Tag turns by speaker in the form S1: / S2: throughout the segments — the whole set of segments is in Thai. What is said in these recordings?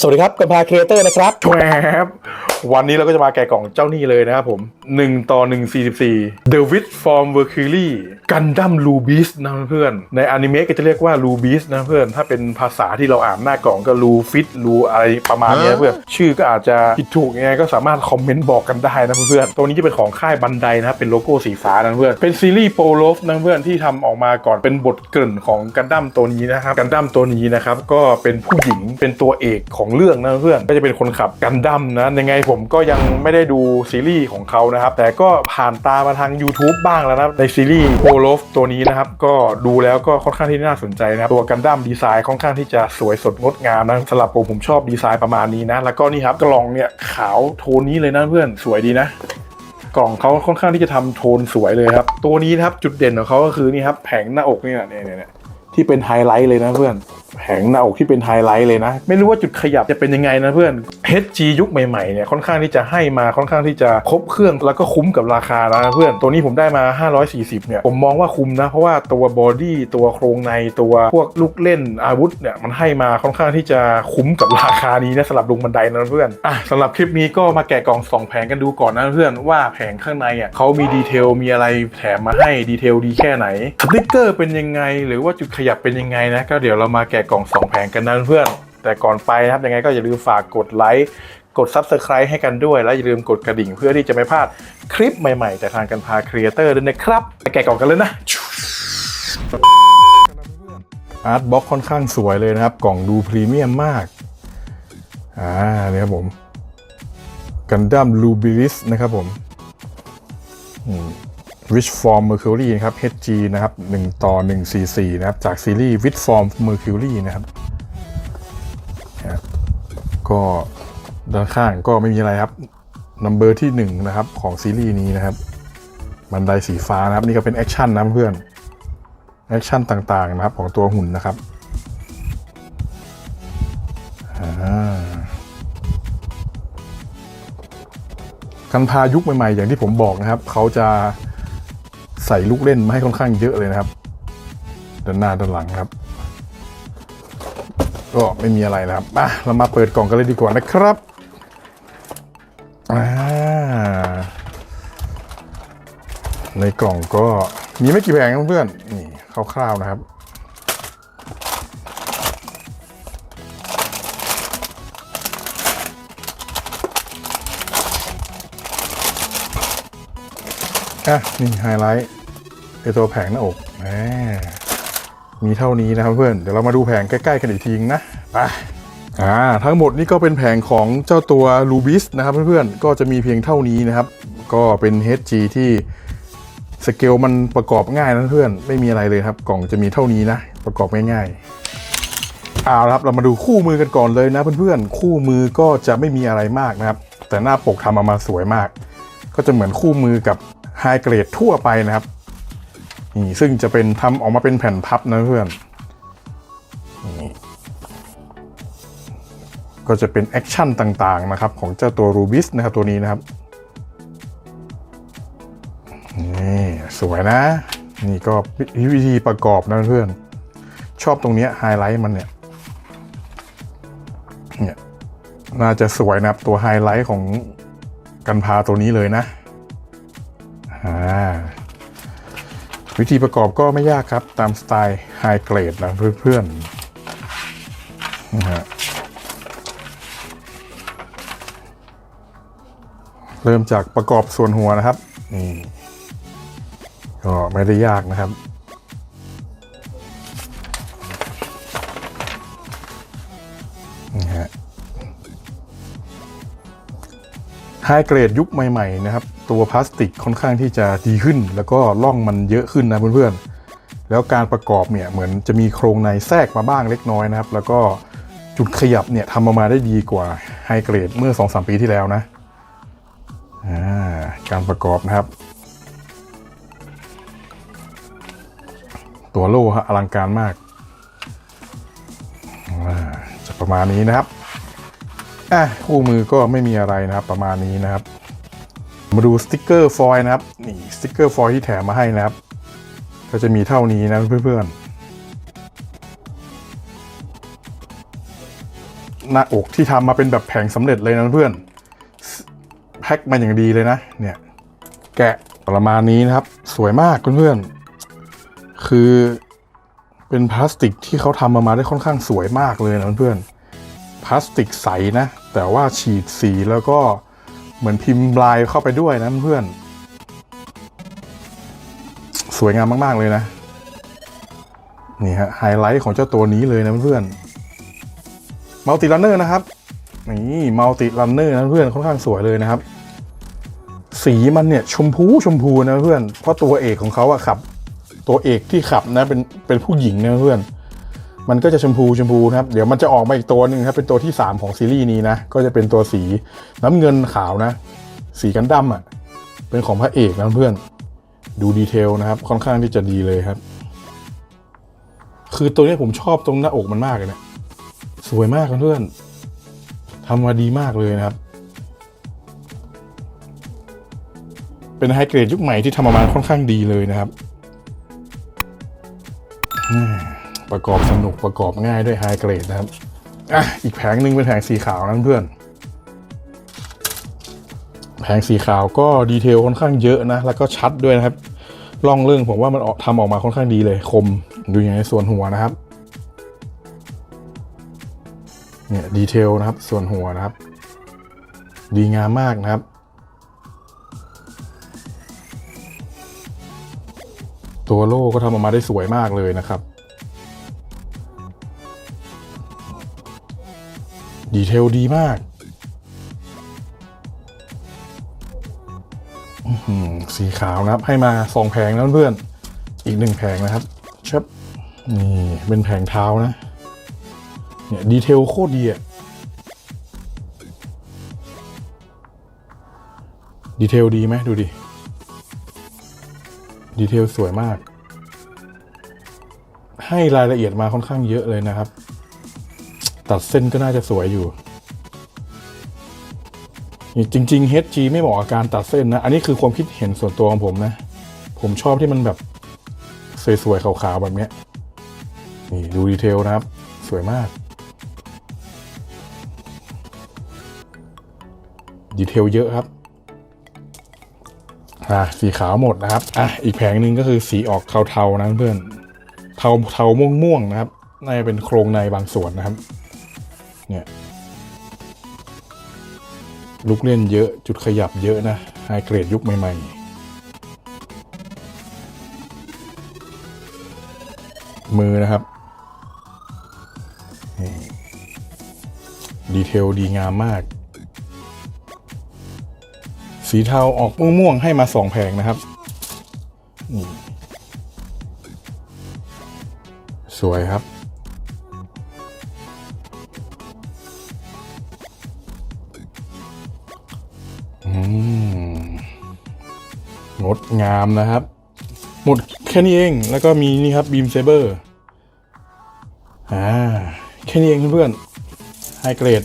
S1: สวัสดีครับกันพาครีเอเตอร์นะครับ
S2: แหวบ วันนี้เราก็จะมาแกะกล่องเจ้านี่เลยนะครับผม 1 ต่อ 144 The Wit Form Mercury Gundam Lubis นะเพื่อน ในอนิเมะก็จะเรียกว่า Lubis นะเพื่อน ถ้าเป็นภาษาที่เราอ่านหน้ากล่องก็ Lu Fit Lu อะไรประมาณเนี้ยเพื่อน ชื่อก็อาจจะผิดถูกยังไงก็สามารถคอมเมนต์บอกกันได้นะเพื่อนตัวนี้จะเป็นของค่ายบันไดนะครับ เป็นโลโก้สีฟ้านะเพื่อน เป็นซีรีส์โปโลฟนะเพื่อนที่ทำออกมาก่อนเป็นบทเกริ่นของกันดั้มตัวนี้นะครับ กันดั้มตัวนี้นะครับก็เป็นผู้หญิงเป็นตัวเอกของเรื่องนะเพื่อน ก็จะเป็นคนขับกันดั้มนะยังไงผมก็ยังไม่ได้ดูซีรีส์ของเขานะครับ แต่ก็ผ่านตามาทาง YouTube บ้างแล้วนะในซีรีส์โปโลฟตัวนี้นะครับ ก็ดูแล้วก็ค่อนข้างที่น่าสนใจนะครับ ตัวกันดั้มดีไซน์ค่อนข้างที่จะสวยสดงดงามนะสำหรับผมผมชอบดีไซน์ประมาณนี้นะ แล้วก็นี่ครับกล่องเนี่ยขาวโทนนี้เลยนะเพื่อนสวยดีนะกล่องเขาค่อนข้างที่จะทำโทนสวยเลยครับ ตัวนี้นะครับจุดเด่นของเขาก็คือนี่ครับแผงหน้าอกนี่นะเนี่ยเนี่ยเนี่ยที่เป็นไฮไลท์เลยนะเพื่อนแผงหน้าอกที่เป็นไฮไลท์เลยนะ ไม่รู้ว่าจุดขยับจะเป็นยังไงนะเพื่อน HG ยุคใหม่ๆเนี่ยค่อนข้างที่จะให้มาค่อนข้างที่จะครบเครื่องแล้วก็คุ้มกับราคาแล้วนะเพื่อนตัวนี้ผมได้มา 540 เนี่ย ผมมองว่าคุ้มนะ เพราะว่าตัวบอดี้ตัวโครงในตัวพวกลูกเล่นอาวุธเนี่ยมันให้มาค่อนข้างที่จะคุ้มกับราคานี้นะสำหรับลุงบันไดนะเพื่อนอะสำหรับคลิปนี้ก็มาแกะกล่องสองแผงกันดูก่อนนะเพื่อนว่าแผงข้างในอะเขามีดีเทลมีอะไรแถมมาให้ดีเทลดีแค่ไหนสติกเกอร์เป็นยังไง หรือว่าจุดขยับเป็นยังไงนะก็เดี๋ยวเรามาแกะกล่องสองแผงกันนะเพื่อนแต่ก่อนไปนะครับยังไงก็อย่าลืมฝากกดไลค์กด Subscribe ให้กันด้วย และอย่าลืมกดกระดิ่งเพื่อที่จะไม่พลาดคลิปใหม่ๆ จากทางกันพาครีเอเตอร์ด้วยนะครับไปแกะกล่องกันเลยนะอาร์ตบ็อกค่อนข้างสวยเลยนะครับ กล่องดูพรีเมียมมากอ่าเนี่ยครับผมกันดั้มลูบิลิสนะครับผมอร์ม เมอร์คิวรีนะครับ HG นะครับ 1 ต่อ144นะครับ จากซีรีส์วิชฟอร์มเมอร์คิวรีนะครับครับ ก็ด้านข้างก็ไม่มีอะไรครับนัมเบอร์ที่ 1 นะครับ ของซีรีส์นี้นะครับ บันไดสีฟ้านะครับ นี่ก็เป็นแอคชั่นนะเพื่อนแอคชั่นต่างๆนะครับ ของตัวหุ่นนะครับอ่ากันพายุคใหม่ๆ อย่างที่ผมบอกนะครับ เขาจะ ใส่ลูกเล่นมาให้ค่อนข้างเยอะเลยนะครับ ด้านหน้าด้านหลังครับ ก็ไม่มีอะไรนะครับมาเรามาเปิดกล่องกันเลยดีกว่านะครับอ่าในกล่องก็มีไม่กี่แผงนเพื่อนนี่คร่าวๆนะครับอะนี่ไฮไลท์ ไอตัวแผงหน้าอกแหมมีเท่านี้นะครับเพื่อนเดี๋ยวเรามาดูแผงใกล้ๆกันอีกทีนึงนะไปอ่าทั้งหมดนี่ก็เป็นแผงของเจ้าตัวลูบิสนะครับเพื่อนๆก็จะมีเพียงเท่านี้นะครับ ก็เป็น HG ที่สเกลมันประกอบง่ายนะเพื่อนไม่มีอะไรเลยครับ กล่องจะมีเท่านี้นะ ประกอบง่ายๆเอาละครับเรามาดูคู่มือกันก่อนเลยนะเพื่อนๆคู่มือก็จะไม่มีอะไรมากนะครับ แต่หน้าปกทำออกมาสวยมาก ก็จะเหมือนคู่มือกับไฮเกรดทั่วไปนะครับ นี่ซึ่งจะเป็นทำออกมาเป็นแผ่นพับนะเพื่อนนี่ก็จะเป็นแอคชั่นต่างๆนะครับของเจ้าตัวรูบิสนะครับตัวนี้นะครับนี่สวยนะ นี่ก็วิธีประกอบนะเพื่อนชอบตรงนี้ไฮไลท์มันเนี่ยเนี่ยน่าจะสวยนะครับตัวไฮไลท์ของกันพาตัวนี้เลยนะอ่า วิธีประกอบก็ไม่ยากครับ ตามสไตล์ไฮเกรดนะเพื่อนๆนะฮะเริ่มจากประกอบส่วนหัวนะครับนี่ก็ไม่ได้ยากนะครับนี่ฮะไฮเกรดยุคใหม่ ๆ นะครับ ตัวพลาสติกค่อนข้างที่จะดีขึ้น แล้วก็ล่องมันเยอะขึ้นนะเพื่อนๆ แล้วการประกอบเนี่ยเหมือนจะมีโครงในแทรกมาบ้างเล็กน้อยนะครับ แล้วก็จุดขยับเนี่ยทำออกมาได้ดีกว่าไฮเกรดเมื่อ 2-3 ปีที่แล้วนะาการประกอบนะครับ ตัวโล่ฮะอลังการมากาจะประมาณนี้นะครับอะคู่มือก็ไม่มีอะไรนะครับประมาณนี้นะครับ มาดูสติกเกอร์ฟอยล์นะครับนี่สติกเกอร์ฟอยล์ที่แถมมาให้นะครับ ก็จะมีเท่านี้นะเพื่อนๆหน้าอกที่ทำมาเป็นแบบแผงสำเร็จเลยนะเพื่อนแพ็คมาอย่างดีเลยนะ เนี่ยแกะประมาณนี้นะครับ สวยมากเพื่อนๆคือเป็นพลาสติกที่เขาทำมามาได้ค่อนข้างสวยมากเลยนะเพื่อนๆพลาสติกใสนะ แต่ว่าฉีดสีแล้วก็ มือนพิมพ์ลายเข้าไปด้วยนะเพื่อน สวยงามมาก ๆ เลยนะ นี่ฮะไฮไลท์ของเจ้าตัวนี้เลยนะเพื่อนมัลติรันเนอร์นะครับ นี่มัลติรันเนอร์นะเพื่อนค่อนข้างสวยเลยนะครับ สีมันเนี่ยชมพูชมพูนะเพื่อน เพราะตัวเอกของเขาอะขับ ตัวเอกที่ขับนะเป็นเป็นผู้หญิงนะเพื่อน มันก็จะชมพูชมพูนะครับเดี๋ยวมันจะออกมาอีกตัวหนึ่งครับเป็นตัวที่ 3 ของซีรีส์นี้นะก็จะเป็นตัวสีน้ำเงินขาวนะ สีกันดั้มอะเป็นของพระเอกนะเพื่อนดูดีเทลนะครับ ค่อนข้างที่จะดีเลยครับ คือตัวนี้ผมชอบตรงหน้าอกมันมากเลยนะสวยมากเพื่อนทำมาดีมากเลยนะครับ เป็นไฮเกรดยุคใหม่ที่ทำออกมาค่อนข้างดีเลยนะครับ ประกอบสนุกประกอบง่ายด้วยไฮเกรดนะครับอะอีกแผงหนึ่งเป็นแผงสีขาวนะเพื่อน แผงสีขาวก็ดีเทลค่อนข้างเยอะนะ แล้วก็ชัดด้วยนะครับล่องเรื่องผมว่ามันออกทำออกมาค่อนข้างดีเลยคมดูอย่างในส่วนหัวนะครับเนี่ยดีเทลนะครับ ส่วนหัวนะครับ ดีงามมากนะครับตัวโล่ก็ทำออกมาได้สวยมากเลยนะครับ ดีเทลดีมากสีขาวนะครับ ให้มาสองแผงนะเพื่อนอีกหนึ่งแผงนะครับชับนี่เป็นแผงเท้านะ เนี่ยดีเทลโคตรดีอะดีเทลดีไหมดูดิ ดีเทลสวยมาก ให้รายละเอียดมาค่อนข้างเยอะเลยนะครับ ตัดเส้นก็น่าจะสวยอยู่นี่จริง ๆ HG ไม่เหมาะกับการตัดเส้นนะ อันนี้คือความคิดเห็นส่วนตัวของผมนะ ผมชอบที่มันแบบสวยๆขาวๆแบบนี้นี่ดูดีเทลนะครับ สวยมาก ดีเทลเยอะครับอะสีขาวหมดนะครับ อะ อีกแผงหนึ่งก็คือสีออกเทาๆนะเพื่อน เทาเทาม่วงม่วงๆนะครับ น่าจะเป็นโครงในบางส่วนนะครับ เนี่ยลูกเล่นเยอะจุดขยับเยอะนะไฮเกรดยุคใหม่ๆ มือนะครับ ดีเทลดีงามมาก สีเทาออกม่วงๆให้มาสองแผงนะครับนี่สวยครับ งดงามนะครับ หมดแค่นี้เองแล้วก็มีนี่ครับบีมเซเบอร์อ่าแค่นี้เองเพื่อนๆไฮเกรด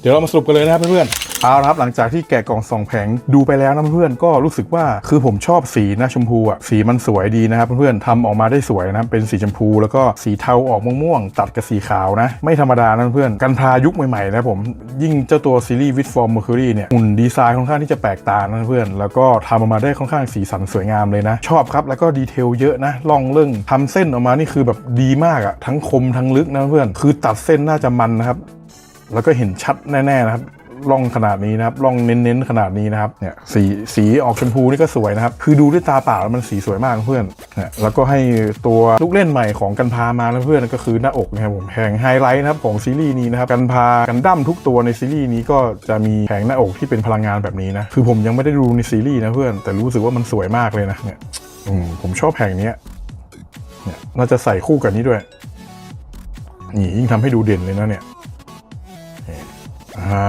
S2: เดี๋ยวเรามาสรุปกันเลยนะครับเพื่อนๆ เอาละครับหลังจากที่แกะกล่องสองแผงดูไปแล้วนะเพื่อนๆก็รู้สึกว่าคือผมชอบสีนะชมพูอะสีมันสวยดีนะครับเพื่อนๆทำออกมาได้สวยนะเป็นสีชมพู แล้วก็สีเทาออกม่วงๆตัดกับสีขาวนะ ไม่ธรรมดานะเพื่อนกันพายุคใหม่ๆนะผมยิ่งเจ้าตัวซีรีส์วิดฟอร์มเมอร์คิวรีเนี่ยหุ่นดีไซน์ค่อนข้างที่จะแปลกตานะเพื่อนแล้วก็ทำออกมาได้ค่อนข้างสีสันสวยงามเลยนะ ชอบครับแล้วก็ดีเทลเยอะนะล่องเรื่องทำเส้นออกมานี่คือแบบดีมากอะทั้งคมทั้งลึกนะเพื่อนคือตัดเส้นน่าจะมันนะครับแล้วก็เห็นชัดแน่ๆนะครับ ร่องขนาดนี้นะครับร่องเน้นๆขนาดนี้นะครับเนี่ยสีสีออกชมพูนี่ก็สวยนะครับคือดูด้วยตาเปล่าแล้วมันสีสวยมากเพื่อนเนี่ยแล้วก็ให้ตัวลูกเล่นใหม่ของกันพามาแล้วเพื่อนก็คือหน้าอกนะครับผมแผงไฮไลท์นะครับของซีรีส์นี้นะครับกันพากันดั้มทุกตัวในซีรีส์นี้ก็จะมีแผงหน้าอกที่เป็นพลังงานแบบนี้นะคือผมยังไม่ได้ดูในซีรีส์นะเพื่อนแต่รู้สึกว่ามันสวยมากเลยนะเนี่ยผมชอบแผงนี้เนี่ยน่าจะใส่คู่กับนี้ด้วยนี่ยิ่งทำให้ดูเด่นเลยนะเนี่ย อ่า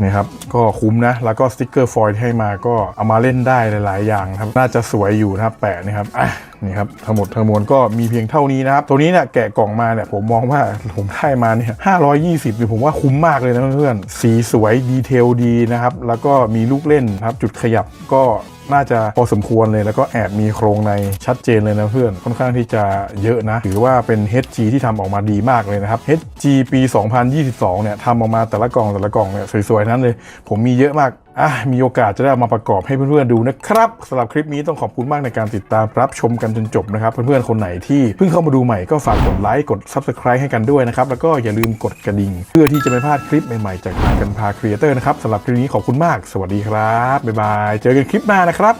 S2: นี่ครับ ก็คุ้มนะ แล้วก็สติกเกอร์ฟอยล์ที่ให้มาก็เอามาเล่นได้หลายๆ อย่างครับ น่าจะสวยอยู่นะครับแปะนี่ครับอะนี่ครับทั้งหมดทั้งมวลก็มีเพียงเท่านี้นะครับ ตัวนี้เนี่ยแกะกล่องมาเนี่ยผมมองว่าผมได้มาเนี่ยห้าร้อยยี่สิบเนี่ยผมว่าคุ้มมากเลยนะเพื่อนๆสีสวยดีเทลดีนะครับ แล้วก็มีลูกเล่นครับ จุดขยับก็ น่าจะพอสมควรเลยแล้วก็แอบมีโครงในชัดเจนเลยนะเพื่อนค่อนข้างที่จะเยอะนะ ถือว่าเป็น HG ที่ทำออกมาดีมากเลยนะครับ HG ปี 2022 เนี่ยทำออกมาแต่ละกล่องแต่ละกล่องเนี่ยสวยๆนั้นเลย ผมมีเยอะมาก อะมีโอกาสจะได้เอามาประกอบให้เพื่อนๆดูนะครับสำหรับคลิปนี้ต้องขอบคุณมากในการติดตามรับชมกันจนจบนะครับ เพื่อนๆ คนไหนที่เพิ่งเข้ามาดูใหม่ก็ฝากกดไลค์กด Subscribe ให้กันด้วยนะครับ แล้วก็อย่าลืมกดกระดิ่ง เพื่อที่จะไม่พลาดคลิปใหม่ๆ จากทางกันพาครีเอเตอร์นะครับสำหรับคลิปนี้ขอบคุณมาก สวัสดีครับบ๊ายบายเจอกันคลิปหน้านะครับ